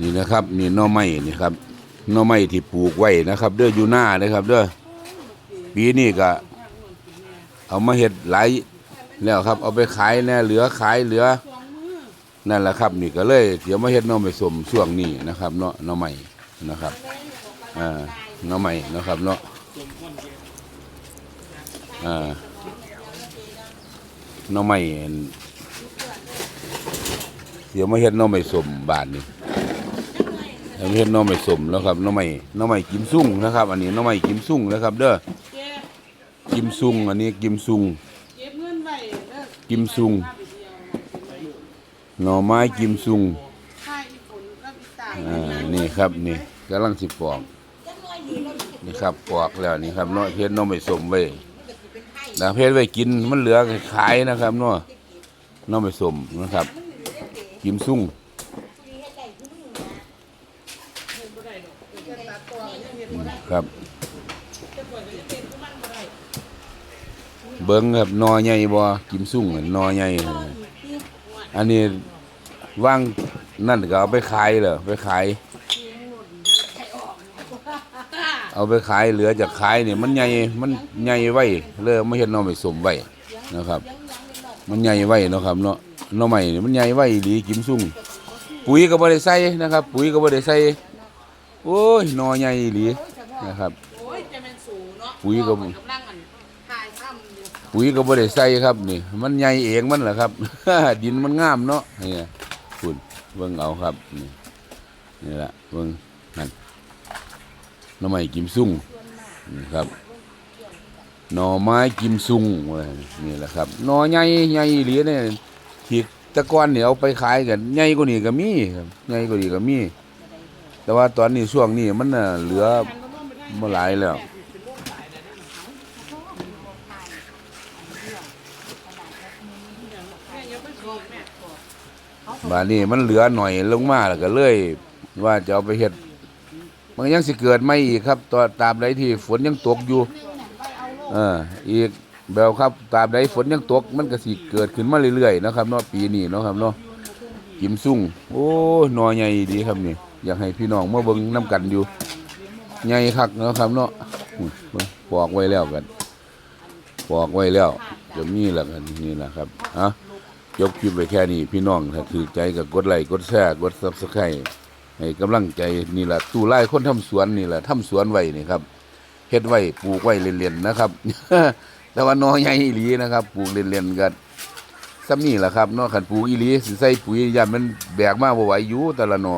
นี่นะครับ นี่หน่อไม้นี่ครับหน่อไม้ที่ปลูกไว้นะครับ เด้ออยู่หน้าเลยครับ เด้อปีนี้ก็เอามาเห็ดหลายแล้วครับ เอาไปขายแน่เหลือขายเหลือนั่นแหละครับ นี่ก็เลยเดี๋ยวมาเห็ดหน่อไม้สมช่วงนี้นะครับเนาะหน่อไม้นะครับอ่าหน่อไม้นะครับเนาะอ่าหน่อไม้เดี๋ยวมาเห็ดหน่อไม้สมบานนี่ เดี๋ยวมาเห็ดหน่อไม้สมแล้วครับหน่อไม้หน่อไม้กิมซุ่งนะครับ อันนี้หน่อไม้กิมซุ่งนะครับ เด้อเจ๊กิมซุ่งอันนี้กิมซุงเก็บเงินไว้เด้อกิมซุงพาไปเที่ยวหน่อไม้กิมซุงค่ายญี่ปุ่นกับอีสานอ่านี่ครับนี่กำลังสิปอกนี่ครับปอกแล้วนี่ครับเนาะเพชรน้องไปสมไว้ดาเพชรไว้กินมันเหลือก็ขายนะครับเนาะน้องไปสมนะครับ กิมซุ่ง ครับ เบิ้งครับนอใหญ่บ่กิมซุ่งอะนอใหญ่อันนี้ว่างนั่นก็เอาไปขายเหรอไปขาย เอาไปขายเหลือจากขายเนี่ยมันใหญ่มันใหญ่ไว้เลยไม่เห็นนอไม่สมไว้นะครับ มันใหญ่ไว้นะครับเนาะนอใหม่เนี่ยมันใหญ่ไว้ดีกิมซุ่งปุ๋ยก็บ่ได้ใส่นะครับ ปุ๋ยก็บ่ได้ใส่ โอ้ยหน่อใหญ่ดีนะครับ โอ้ยจะเป็นสูงเนาะปุ๋ยก็ กำลังอันถ่ายทำอยู่ปุ๋ยก็บ่ได้ใส่ครับนี่ มันใหญ่เองมันแหละครับ ดินมันงามเนาะนี่คุณเบิ่งเอาครับ นี่นี่แหละเบิ่งนั่นหน่อไม้กิมซุ่งนี่ครับหน่อไม้กิมซุ่งเว้ยนี่แหละครับหน่อใหญ่ใหญ่อีหลีเนี่ยที่แตะกอนเนี่ยเอาไปขายกันใหญ่กว่านี้ก็มีครับใหญ่กว่านี้ก็มี แต่ว่าตอนนี้ช่วงนี้มันน่ะเหลือมาหลายแล้วบาดนี้มันเหลือหน่อยลงมาแล้วก็เลย ว่าจะเอาไปเฮ็ดมันยังสิเกิดไม่อีกครับตอนตราบใดที่ฝนยังตกอยู่ เออ อีกแบบครับ ตาบใดฝนยังตก มันก็สิเกิดขึ้นมาเรื่อยๆนะครับเนาะปีนี้เนาะครับเนาะกิมซุ่งโอ้หนอใหญ่ดีครับนี่ อยากให้พี่น้องมาเบิ่งน้กันอยู่ใหญ่คักเนาะครับเนาะบอกไว้แล้วกันปอกไว้แล้วจะมีแล้วกันนี่แหละครับอะจบคลิปไปแค่นี้พี่น้องถ้าถือใจก็กดไลค์กดแชร์กดซับสไครต์ให้กำลังใจนี่แหละตู้ไล่คนทำสวนนี่แหละทำสวนไว้นี่ครับเฮ็ดไว้ปลูกไว้เล่นๆนะครับ แต่ว่าน้อยใหญ่อีหลีนะครับ ปลูกเล่นๆกันซ้ำนี่แหละครับเนาะขันปลูกอีหลีสิใส่ปุ๋ยยามมันแบกมากบ่ไหวอยู่แต่ละหนอ